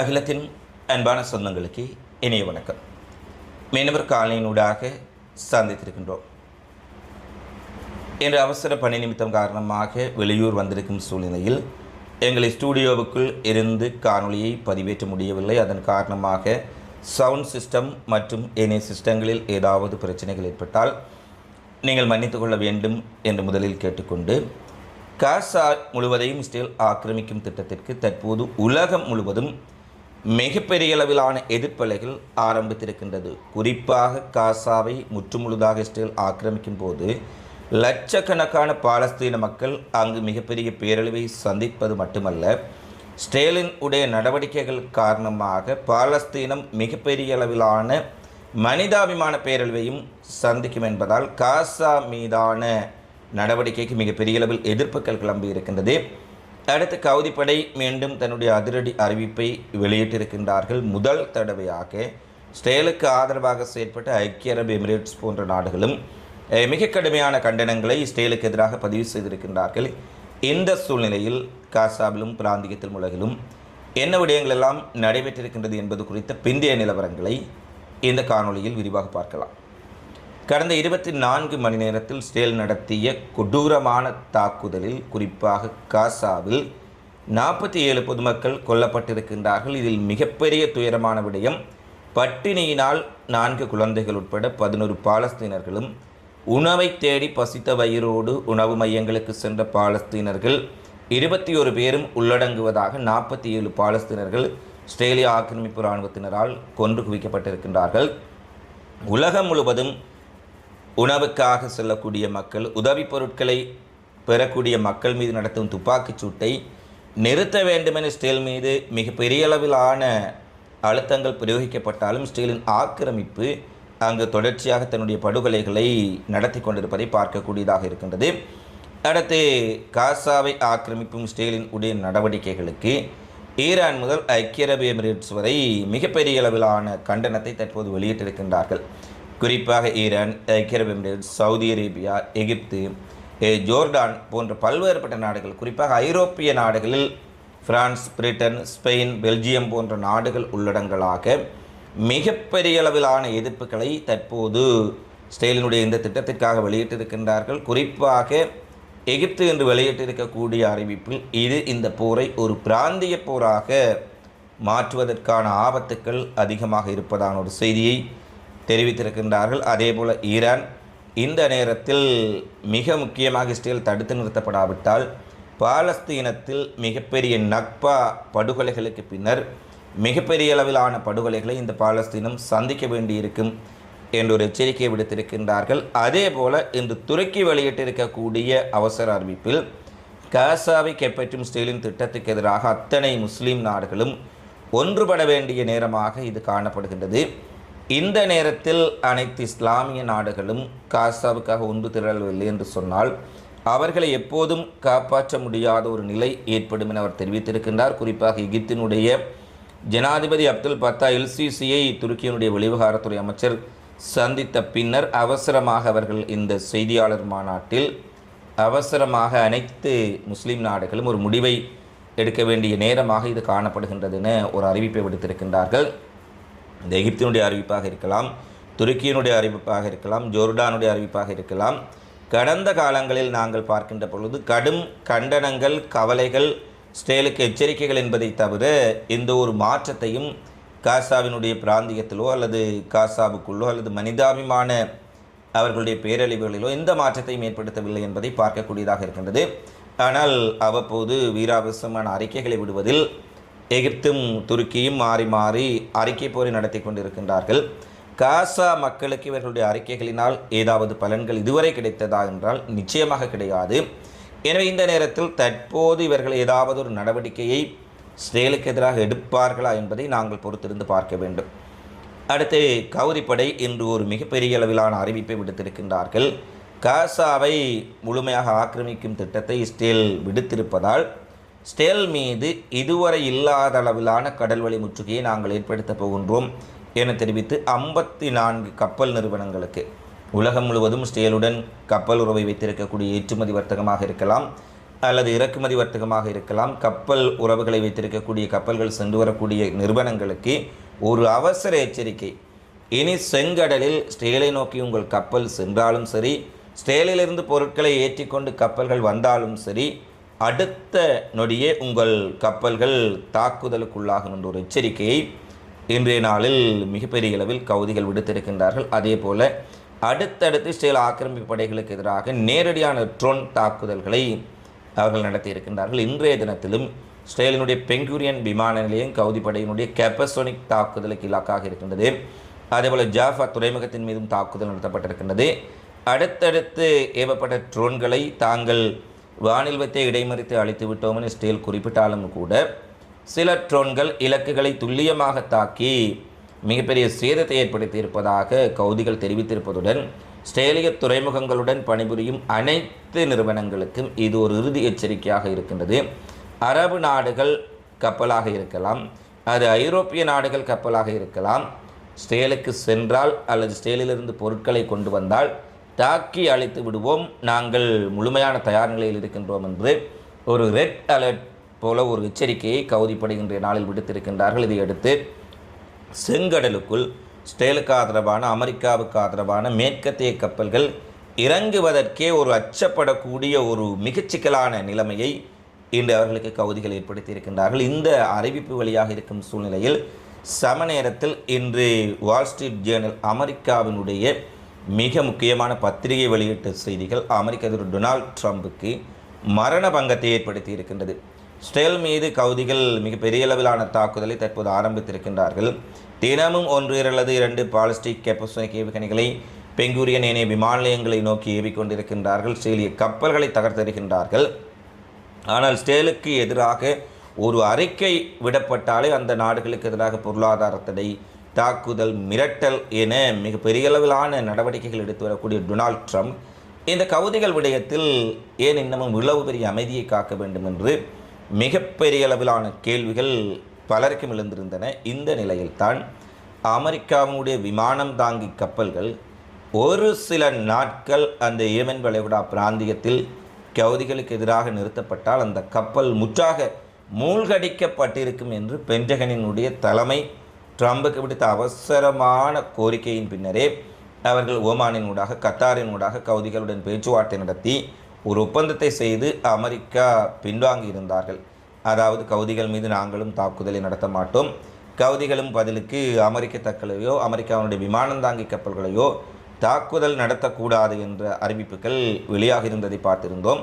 அகிலத்தின் அன்பான சொந்தங்களுக்கு இணைய வணக்கம். மீனவர் காலையினூடாக சந்தித்திருக்கின்றோம். இன்று அவசர பணி நிமித்தம் காரணமாக வெளியூர் வந்திருக்கும் சூழ்நிலையில் எங்களை ஸ்டூடியோவுக்குள் இருந்து காணொளியை பதிவேற்ற முடியவில்லை. அதன் காரணமாக சவுண்ட் சிஸ்டம் மற்றும் ஏனைய சிஸ்டங்களில் ஏதாவது பிரச்சனைகள் ஏற்பட்டால் நீங்கள் மன்னித்து கொள்ள வேண்டும் என்று முதலில் கேட்டுக்கொண்டு காசா முழுவதையும் இஸ்ரேல் ஆக்கிரமிக்கும் திட்டத்திற்கு தற்போது உலகம் முழுவதும் மிகப்பெரிய அளவிலான எதிர்ப்பலைகள் ஆரம்பித்திருக்கின்றது. குறிப்பாக காசாவை முற்றுமுழுதாக இஸ்ரேல் ஆக்கிரமிக்கும் போது லட்சக்கணக்கான பாலஸ்தீன மக்கள் அங்கு மிகப்பெரிய பேரழிவை சந்திப்பது மட்டுமல்ல ஸ்டேலின் உடைய நடவடிக்கைகள் காரணமாக பாலஸ்தீனம் மிகப்பெரிய அளவிலான மனிதாபிமான பேரழிவையும் சந்திக்கும் என்பதால் காசா மீதான நடவடிக்கைக்கு மிகப்பெரிய அளவில் எதிர்ப்புகள் கிளம்பி இருக்கின்றது அடுத்து கவுதிப்படை மீண்டும் தன்னுடைய அதிரடி அறிவிப்பை வெளியிட்டிருக்கின்றார்கள். முதல் தடவையாக இஸ்ரேலுக்கு ஆதரவாக செயற்பட்ட ஐக்கிய அரபு எமிரேட்ஸ் போன்ற நாடுகளும் மிக கடுமையான கண்டனங்களை இஸ்ரேலுக்கு எதிராக பதிவு செய்திருக்கின்றார்கள். இந்த சூழ்நிலையில் காசாவிலும் பிராந்தியத்தில் உலகிலும் என்ன விடயங்கள் எல்லாம் நடைபெற்றிருக்கின்றது என்பது குறித்த பிந்தைய நிலவரங்களை இந்த காணொளியில் விரிவாக பார்க்கலாம். கடந்த இருபத்தி நான்கு மணி நேரத்தில் ஸ்டேல் நடத்திய கொடூரமான தாக்குதலில் குறிப்பாக காசாவில் நாற்பத்தி ஏழு பொதுமக்கள் கொல்லப்பட்டிருக்கின்றார்கள். இதில் மிகப்பெரிய துயரமான விடயம் பட்டினியினால் நான்கு குழந்தைகள் உட்பட பதினொரு பாலஸ்தீனர்களும் உணவை தேடி பசித்த வயிறோடு உணவு மையங்களுக்கு சென்ற பாலஸ்தீனர்கள் இருபத்தி ஒரு பேரும் உள்ளடங்குவதாக நாற்பத்தி ஏழு பாலஸ்தீனர்கள் ஸ்ட்ரேலிய ஆக்கிரமிப்பு இராணுவத்தினரால் கொன்று குவிக்கப்பட்டிருக்கின்றார்கள். உலகம் முழுவதும் உணவுக்காக செல்லக்கூடிய மக்கள் உதவிப் பொருட்களை பெறக்கூடிய மக்கள் மீது நடத்தும் துப்பாக்கிச் சூட்டை நிறுத்த வேண்டுமென ஸ்டீல் மீது மிக பெரிய அளவிலான அழுத்தங்கள் பிரயோகிக்கப்பட்டாலும் ஸ்டீலின் ஆக்கிரமிப்பு அங்கு தொடர்ச்சியாக தன்னுடைய படுகொலைகளை நடத்தி கொண்டிருப்பதை பார்க்கக்கூடியதாக இருக்கின்றது. அடுத்து காசாவை ஆக்கிரமிப்பும் ஸ்டீலின் உடைய நடவடிக்கைகளுக்கு ஈரான் முதல் ஐக்கிய அரபு எமிரேட்ஸ் வரை மிகப்பெரிய அளவிலான கண்டனத்தை தற்போது வெளியிட்டிருக்கின்றார்கள். குறிப்பாக ஈரான் ஐக்கிய அரபு Emirates Saudi Arabia Egypt Jordan போன்ற பல்வேறுபட்ட நாடுகள் குறிப்பாக ஐரோப்பிய நாடுகளில் பிரான்ஸ் பிரிட்டன் ஸ்பெயின் பெல்ஜியம் போன்ற நாடுகள் உள்ளடங்களாக மிகப்பெரிய அளவிலான எதிர்ப்புகளை தற்போது ஸ்டேலினுடைய இந்த திட்டத்திற்காக வெளியிட்டிருக்கின்றார்கள். குறிப்பாக எகிப்து என்று வெளியிட்டிருக்கக்கூடிய அறிவிப்பில் இது இந்த போரை ஒரு பிராந்திய போராக மாற்றுவதற்கான ஆபத்துக்கள் அதிகமாக இருப்பதான ஒரு செய்தியை தெரிவித்திருக்கின்றார்கள். அதேபோல் ஈரான் இந்த நேரத்தில் மிக முக்கியமாக இஸ்ரேல் தடுத்து நிறுத்தப்படாவிட்டால் பாலஸ்தீனத்தில் மிகப்பெரிய நக்பா படுகொலைகளுக்கு பின்னர் மிகப்பெரிய அளவிலான படுகொலைகளை இந்த பாலஸ்தீனம் சந்திக்க வேண்டியிருக்கும் என்று ஒரு எச்சரிக்கை விடுத்திருக்கின்றார்கள். அதே போல் இன்று துருக்கி வெளியிட்டிருக்கக்கூடிய அவசர அறிவிப்பில் காசாவை கைப்பற்றும் ஸ்டீலின் திட்டத்துக்கு எதிராக அத்தனை முஸ்லீம் நாடுகளும் ஒன்றுபட வேண்டிய நேரமாக இது காணப்படுகின்றது. இந்த நேரத்தில் அனைத்து இஸ்லாமிய நாடுகளும் காசாவுக்காக ஒன்று திரளவில்லை என்று சொன்னால் அவர்களை எப்போதும் காப்பாற்ற முடியாத ஒரு நிலை ஏற்படும் என அவர் தெரிவித்திருக்கின்றார். குறிப்பாக எகிப்தினுடைய ஜனாதிபதி அப்துல் பத்தா எல்சிசியை துருக்கியினுடைய வெளிவிவகாரத்துறை அமைச்சர் சந்தித்த பின்னர் அவசரமாக அவர்கள் இந்த செய்தியாளர் மாநாட்டில் அவசரமாக அனைத்து முஸ்லீம் நாடுகளும் ஒரு முடிவை எடுக்க வேண்டிய நேரமாக இது காணப்படுகின்றது என ஒரு அறிவிப்பை விடுத்திருக்கின்றார்கள். இந்த எகிப்தினுடைய அறிவிப்பாக இருக்கலாம் துருக்கியினுடைய அறிவிப்பாக இருக்கலாம் ஜோர்டானுடைய அறிவிப்பாக இருக்கலாம். கடந்த காலங்களில் நாங்கள் பார்க்கின்ற பொழுது கடும் கண்டனங்கள் கவலைகள் ஸ்டேலுக்கு எச்சரிக்கைகள் என்பதை தவிர எந்த ஒரு மாற்றத்தையும் காசாவினுடைய பிராந்தியத்திலோ அல்லது காசாவுக்குள்ளோ அல்லது மனிதாபிமான அவர்களுடைய பேரழிவுகளிலோ எந்த மாற்றத்தையும் ஏற்படுத்தவில்லை என்பதை பார்க்கக்கூடியதாக இருக்கின்றது. ஆனால் அவ்வப்போது வீராவசமான அறிக்கைகளை விடுவதில் எகிப்தும் துருக்கியும் மாறி மாறி அறிக்கை போரை நடத்தி கொண்டிருக்கின்றார்கள். காசா மக்களுக்கு இவர்களுடைய அறிக்கைகளினால் ஏதாவது பலன்கள் இதுவரை கிடைத்ததா என்றால் நிச்சயமாக கிடையாது. எனவே இந்த நேரத்தில் தற்போது இவர்கள் ஏதாவது ஒரு நடவடிக்கையை ஸ்ரேலுக்கு எதிராக எடுப்பார்களா என்பதை நாங்கள் பொறுத்திருந்து பார்க்க வேண்டும். அடுத்து கவுதிப்படை இன்று ஒரு மிகப்பெரிய அளவிலான அறிவிப்பை விடுத்திருக்கின்றார்கள். காசாவை முழுமையாக ஆக்கிரமிக்கும் திட்டத்தை ஸ்டேல் விடுத்திருப்பதால் ஸ்டேல் மீது இதுவரை இல்லாத அளவிலான கடல்வழி முற்றுகையை நாங்கள் ஏற்படுத்தப் போகின்றோம் என தெரிவித்து ஐம்பத்தி நான்கு கப்பல் நிறுவனங்களுக்கு உலகம் முழுவதும் ஸ்டேலுடன் கப்பல் உறவை வைத்திருக்கக்கூடிய ஏற்றுமதி வர்த்தகமாக இருக்கலாம் அல்லது இறக்குமதி வர்த்தகமாக இருக்கலாம் கப்பல் உறவுகளை வைத்திருக்கக்கூடிய கப்பல்கள் சென்று வரக்கூடிய நிறுவனங்களுக்கு ஒரு அவசர எச்சரிக்கை. இனி செங்கடலில் ஸ்டேலை நோக்கி உங்கள் கப்பல் சென்றாலும் சரி ஸ்டேலிலிருந்து பொருட்களை ஏற்றிக்கொண்டு கப்பல்கள் வந்தாலும் சரி அடுத்த நொடியே உங்கள் கப்பல்கள் தாக்குதலுக்குள்ளாகும் என்ற ஒரு எச்சரிக்கையை இன்றைய நாளில் மிகப்பெரிய அளவில் கவுதிகள் விடுத்திருக்கின்றார்கள். அதே போல் அடுத்தடுத்து சில ஆக்கிரமிப்பு படைகளுக்கு எதிராக நேரடியான ட்ரோன் தாக்குதல்களை அவர்கள் நடத்தியிருக்கின்றார்கள். இன்றைய தினத்திலும் ஸ்டேலினுடைய பெங்கூரியன் விமான நிலையம் கவுதி படையினுடைய கெப்பசோனிக் தாக்குதலுக்கு இலக்காக இருக்கின்றது. அதேபோல் ஜாஃபா துறைமுகத்தின் மீதும் தாக்குதல் நடத்தப்பட்டிருக்கின்றது. அடுத்தடுத்து ஏவப்பட்ட ட்ரோன்களை தாங்கள் வானில் வைத்தே இடைமறித்து அழித்து விட்டோம் ஸ்டேல் குறிப்பிட்டாலும் கூட சில ட்ரோன்கள் இலக்குகளை துல்லியமாக தாக்கி மிகப்பெரிய சேதத்தை ஏற்படுத்தி இருப்பதாக கவுதிகள் தெரிவித்திருப்பதுடன் ஸ்டேலிய துறைமுகங்களுடன் பணிபுரியும் அனைத்து நிறுவனங்களுக்கும் இது ஒரு இறுதி எச்சரிக்கையாக இருக்கின்றது. அரபு நாடுகள் கப்பலாக இருக்கலாம் அது ஐரோப்பிய நாடுகள் கப்பலாக இருக்கலாம் ஸ்டேலுக்கு சென்றால் அல்லது ஸ்டேலிலிருந்து பொருட்களை கொண்டு வந்தால் தாக்கி அழைத்து விடுவோம். நாங்கள் முழுமையான தயார் நிலையில் இருக்கின்றோம் என்று ஒரு ரெட் அலர்ட் போல ஒரு எச்சரிக்கையை கவுதிப்படுகின்ற நாளில் விடுத்திருக்கின்றார்கள். இதையடுத்து செங்கடலுக்குள் ஸ்டேலுக்கு ஆதரவான அமெரிக்காவுக்கு ஆதரவான மேற்கத்திய கப்பல்கள் இறங்குவதற்கே ஒரு அச்சப்படக்கூடிய ஒரு மிகச்சிக்கலான நிலைமையை இன்று அவர்களுக்கு கவுதிகள் ஏற்படுத்தி இருக்கின்றார்கள் இந்த அறிவிப்பு வழியாக இருக்கும் சூழ்நிலையில் சம நேரத்தில் இன்று வால் ஸ்ட்ரீட் ஜேர்னல் அமெரிக்காவினுடைய மிக முக்கியமான பத்திரிகை வெளியீட்டு செய்திகள் அமெரிக்க அதிபர் டொனால்ட் ட்ரம்புக்கு மரண பங்கத்தை ஏற்படுத்தி இருக்கின்றது. ஸ்டேல் மீது கவுதிகள் மிக பெரிய அளவிலான தாக்குதலை தற்போது ஆரம்பித்திருக்கின்றார்கள். தினமும் ஒன்று அல்லது இரண்டு பாலிஸ்டிக் கெப்பசோனிக் ஏவுகணைகளை பெங்கூரியன் ஏனைய விமான நிலையங்களை நோக்கி ஏவிக்கொண்டிருக்கின்றார்கள். ஸ்டேலிய கப்பல்களை தகர்த்தெறிகின்றார்கள். ஆனால் ஸ்டேலுக்கு எதிராக ஒரு அறிக்கை விடப்பட்டாலே அந்த நாடுகளுக்கு எதிராக பொருளாதார தடை தாக்குதல் மிரட்டல் என மிக பெரிய அளவிலான நடவடிக்கைகள் எடுத்து வரக்கூடிய டொனால்ட் ட்ரம்ப் இந்த கவுதிகள் விடயத்தில் ஏன் இன்னமும் இவ்வளவு பெரிய அமைதியை காக்க வேண்டும் என்று மிகப்பெரிய அளவிலான கேள்விகள் பலருக்கும் எழுந்திருந்தன. இந்த நிலையில்தான் அமெரிக்காவுடைய விமானம் தாங்கி கப்பல்கள் ஒரு சில நாட்கள் அந்த ஏமன் வளைகுடா பிராந்தியத்தில் கவுதிகளுக்கு எதிராக நிறுத்தப்பட்டால் அந்த கப்பல் முற்றாக மூழ்கடிக்கப்பட்டிருக்கும் என்று பென்டகனினுடைய தலைமை ட்ரம்புக்கு விடுத்த அவசரமான கோரிக்கையின் பின்னரே அவர்கள் ஓமானின் ஊடாக கத்தாரின் ஊடாக கவுதிகளுடன் பேச்சுவார்த்தை நடத்தி ஒரு ஒப்பந்தத்தை செய்து அமெரிக்கா பின்வாங்கி இருந்தார்கள். அதாவது கவுதிகள் மீது நாங்களும் தாக்குதலை நடத்த மாட்டோம். கவுதிகளும் பதிலுக்கு அமெரிக்க தக்களையோ அமெரிக்காவுடைய விமானம் தாங்கி கப்பல்களையோ தாக்குதல் நடத்தக்கூடாது என்ற அறிவிப்புகள் வெளியாக இருந்ததை பார்த்திருந்தோம்.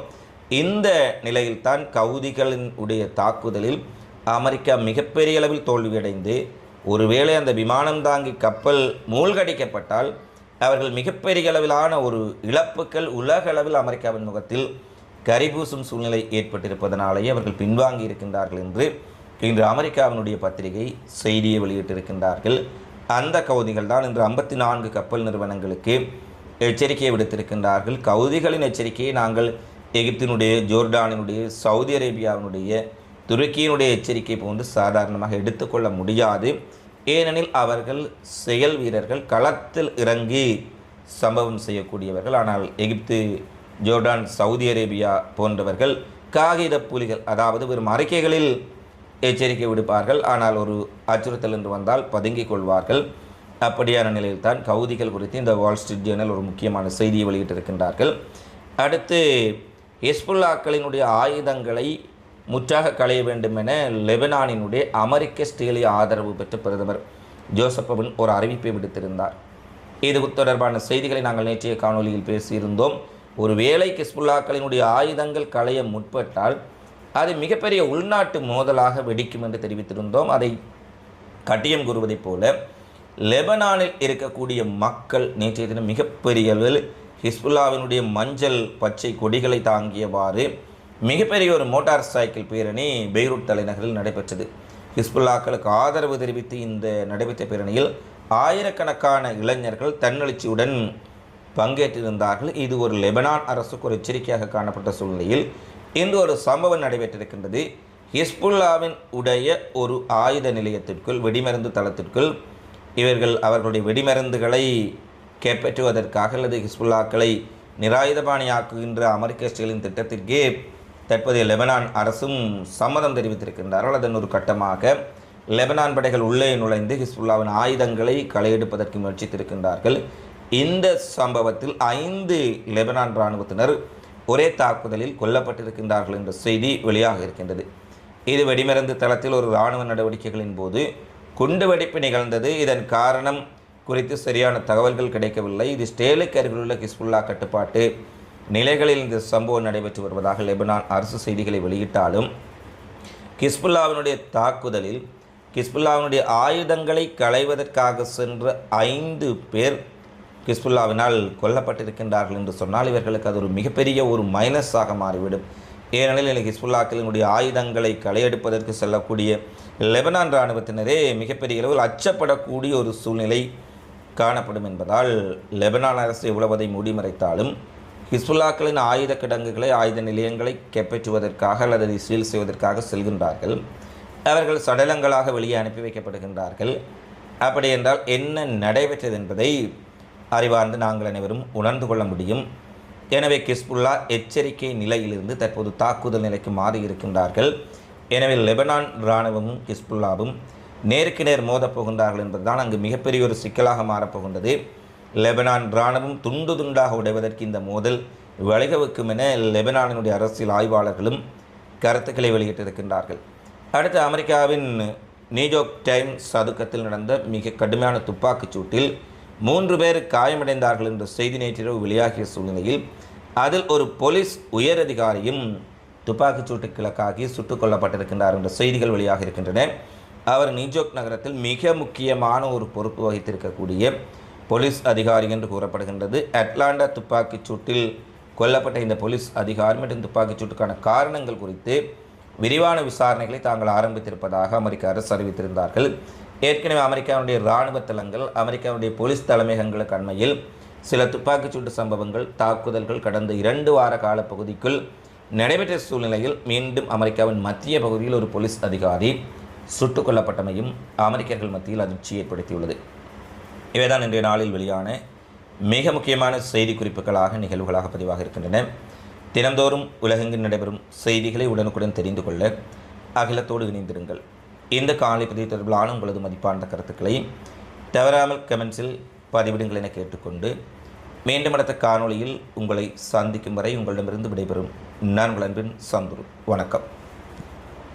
இந்த நிலையில்தான் கவுதிகளின் உடைய தாக்குதலில் அமெரிக்கா மிகப்பெரிய அளவில் தோல்வியடைந்து ஒருவேளை அந்த விமானம் தாங்கி கப்பல் மூழ்கடிக்கப்பட்டால் அவர்கள் மிகப்பெரிய அளவிலான ஒரு இழப்புகள் உலக அளவில் அமெரிக்காவின் முகத்தில் கரிபூசும் சூழ்நிலை ஏற்பட்டிருப்பதனாலேயே அவர்கள் பின்வாங்கி இருக்கின்றார்கள் என்று இன்று அமெரிக்காவினுடைய பத்திரிகை செய்தியை வெளியிட்டிருக்கின்றார்கள். அந்த கவுதிகள் தான் இன்று ஐம்பத்தி நான்கு கப்பல் நிறுவனங்களுக்கு எச்சரிக்கையை விடுத்திருக்கின்றார்கள். கவுதிகளின் எச்சரிக்கையை நாங்கள் எகிப்தினுடைய ஜோர்டானினுடைய சவுதி அரேபியாவினுடைய துருக்கியினுடைய எச்சரிக்கை போன்று சாதாரணமாக எடுத்துக்கொள்ள முடியாது. ஏனெனில் அவர்கள் செயல் வீரர்கள் களத்தில் இறங்கி சம்பவம் செய்யக்கூடியவர்கள். ஆனால் எகிப்து ஜோர்டான் சவுதி அரேபியா போன்றவர்கள் காகித புலிகள் அதாவது வெறும் அறிக்கைகளில் எச்சரிக்கை விடுப்பார்கள். ஆனால் ஒரு அச்சுறுத்தல் என்று வந்தால் பதுங்கிக் கொள்வார்கள். அப்படியான நிலையில்தான் கவுதிகள் குறித்து இந்த வால் ஸ்ட்ரீட் ஜேர்னல் ஒரு முக்கியமான செய்தியை வெளியிட்டிருக்கின்றார்கள். அடுத்து ஹிஸ்புல்லாக்களினுடைய ஆயுதங்களை முற்றாக களைய வேண்டும் என லெபனானினுடைய அமெரிக்க ஸ்டீலிய ஆதரவு பெற்ற பிரதமர் ஜோசப்பவன் ஒரு அறிவிப்பை விடுத்திருந்தார். இது தொடர்பான செய்திகளை நாங்கள் நேற்றைய காணொலியில் பேசியிருந்தோம். ஒரு வேளை கிஸ்புல்லாக்களினுடைய ஆயுதங்கள் களைய முற்பட்டால் அது மிகப்பெரிய உள்நாட்டு மோதலாக வெடிக்கும் என்று தெரிவித்திருந்தோம். அதை கட்டியம் கூறுவதைப் போல லெபனானில் இருக்கக்கூடிய மக்கள் நேற்றைய தினம் மிகப்பெரிய அளவில் ஹிஸ்புல்லாவினுடைய மஞ்சள் பச்சை கொடிகளை தாங்கியவாறு மிகப்பெரிய ஒரு மோட்டார் சைக்கிள் பேரணி பெய்ரூட் தலைநகரில் நடைபெற்றது. ஹிஸ்புல்லாக்களுக்கு ஆதரவு தெரிவித்து இந்த நடைபெற்ற பேரணியில் ஆயிரக்கணக்கான இளைஞர்கள் தன்னெழுச்சியுடன் பங்கேற்றிருந்தார்கள். இது ஒரு லெபனான் அரசுக்கு ஒரு எச்சரிக்கையாக காணப்பட்ட சூழ்நிலையில் இந்த ஒரு சம்பவம் நடைபெற்றிருக்கின்றது. ஹிஸ்புல்லாவின் உடைய ஒரு ஆயுத நிலையத்திற்குள் வெடிமருந்து தளத்திற்குள் இவர்கள் அவர்களுடைய வெடிமருந்துகளை கைப்பற்றுவதற்காக அல்லது ஹிஸ்புல்லாக்களை நிராயுதபாணியாக்குகின்ற அமெரிக்க ஸ்டீலின் திட்டத்திற்கே தற்போதைய லெபனான் அரசும் சம்மதம் தெரிவித்திருக்கின்றார்கள். அதன் ஒரு கட்டமாக லெபனான் படைகள் உள்ளே நுழைந்து ஹிஸ்புல்லாவின் ஆயுதங்களை களையெடுப்பதற்கு முயற்சித்திருக்கின்றார்கள். இந்த சம்பவத்தில் ஐந்து லெபனான் இராணுவத்தினர் ஒரே தாக்குதலில் கொல்லப்பட்டிருக்கின்றார்கள் என்ற செய்தி வெளியாக இருக்கின்றது. இது வெடிமருந்து தளத்தில் ஒரு இராணுவ நடவடிக்கைகளின் போது குண்டுவெடிப்பு நிகழ்ந்தது. இதன் காரணம் குறித்து சரியான தகவல்கள் கிடைக்கவில்லை. இது ஸ்டேலுக்கு அருகிலுள்ள ஹிஸ்புல்லா கட்டுப்பாட்டு நிலைகளில் இந்த சம்பவம் நடைபெற்று வருவதாக லெபனான் அரசு செய்திகளை வெளியிட்டாலும் கிஸ்புல்லாவினுடைய தாக்குதலில் கிஸ்புல்லாவினுடைய ஆயுதங்களை களைவதற்காக சென்ற ஐந்து பேர் கிஸ்புல்லாவினால் கொல்லப்பட்டிருக்கின்றார்கள் என்று சொன்னால் இவர்களுக்கு அது ஒரு மிகப்பெரிய ஒரு மைனஸாக மாறிவிடும். ஏனெனில் ஹிஸ்புல்லாக்களினுடைய ஆயுதங்களை களையெடுப்பதற்கு செல்லக்கூடிய லெபனான் இராணுவத்தினரே மிகப்பெரிய அளவில் அச்சப்படக்கூடிய ஒரு சூழ்நிலை காணப்படும் என்பதால் லெபனான் அரசு எவ்வளவதை மூடிமறைத்தாலும் ஹிஸ்புல்லாக்களின் ஆயுத கிடங்குகளை ஆயுத நிலையங்களை கைப்பற்றுவதற்காக அல்லது சீல் செய்வதற்காக செல்கின்றார்கள். அவர்கள் சடலங்களாக வெளியே அனுப்பி வைக்கப்படுகின்றார்கள். அப்படி என்றால் என்ன நடைபெற்றது என்பதை அறிவார்ந்து நாங்கள் அனைவரும் உணர்ந்து கொள்ள முடியும். எனவே கிஸ்புல்லா எச்சரிக்கை நிலையிலிருந்து தற்போது தாக்குதல் நிலைக்கு மாறி இருக்கின்றார்கள். எனவே லெபனான் இராணுவமும் கிஸ்புல்லாவும் நேருக்கு நேர் மோதப் போகின்றார்கள் என்பதுதான் அங்கு மிகப்பெரிய ஒரு சிக்கலாக மாறப்போகின்றது லெபனான் இராணுவம் துண்டு துண்டாக உடைவதற்கு இந்த மோதல் வழிவகுக்கும் என லெபனானினுடைய அரசியல் ஆய்வாளர்களும் கருத்துக்களை வெளியிட்டிருக்கின்றார்கள். அடுத்து அமெரிக்காவின் நியூயோர்க் டைம்ஸ் சதுக்கத்தில் நடந்த மிக கடுமையான துப்பாக்கிச் சூட்டில் மூன்று பேர் காயமடைந்தார்கள் என்ற செய்தி நேற்றிரவு வெளியாகிய சூழ்நிலையில் அதில் ஒரு போலீஸ் உயரதிகாரியும் துப்பாக்கிச் சூட்டுக்கு இலக்காகி சுட்டுக் கொல்லப்பட்டிருக்கின்றார் என்ற செய்திகள் வெளியாக இருக்கின்றன. அவர் நியூயோர்க் நகரத்தில் மிக முக்கியமான ஒரு பொறுப்பு வகித்திருக்கக்கூடிய போலீஸ் அதிகாரி என்று கூறப்படுகின்றது. அட்லாண்டா துப்பாக்கிச் சூட்டில் கொல்லப்பட்ட இந்த போலீஸ் அதிகாரி மற்றும் துப்பாக்கிச் சூட்டுக்கான காரணங்கள் குறித்து விரிவான விசாரணைகளை தாங்கள் ஆரம்பித்திருப்பதாக அமெரிக்க அரசு அறிவித்திருந்தார்கள். ஏற்கனவே அமெரிக்காவுடைய இராணுவ தளங்கள் அமெரிக்காவுடைய போலீஸ் தலைமையகங்களுக்கு அண்மையில் சில துப்பாக்கிச்சூட்டு சம்பவங்கள் தாக்குதல்கள் கடந்த இரண்டு வார கால பகுதிக்குள் நடைபெற்ற சூழ்நிலையில் மீண்டும் அமெரிக்காவின் மத்திய பகுதியில் ஒரு போலீஸ் அதிகாரி சுட்டுக் கொல்லப்பட்டமையும் அமெரிக்கர்கள் மத்தியில் அதிர்ச்சி ஏற்படுத்தியுள்ளது. இவைதான் இன்றைய நாளில் வெளியான மிக முக்கியமான செய்தி குறிப்புகளாக நிகழ்வுகளாக பதிவாக இருக்கின்றன. தினந்தோறும் உலகெங்கில் நடைபெறும் செய்திகளை உடனுக்குடன் தெரிந்து கொள்ள அகிலத்தோடு இணைந்திருங்கள். இந்த காலை பதிவு தொடர்பிலான உங்களது மதிப்பான கருத்துக்களை தவறாமல் கமெண்ட்ஸில் பதிவிடுங்கள் என கேட்டுக்கொண்டு மீண்டும் அடுத்த காணொளியில் உங்களை சந்திக்கும் வரை உங்களிடமிருந்து விடைபெறும் நான் உங்கள் அன்பின் சந்துரு. வணக்கம்.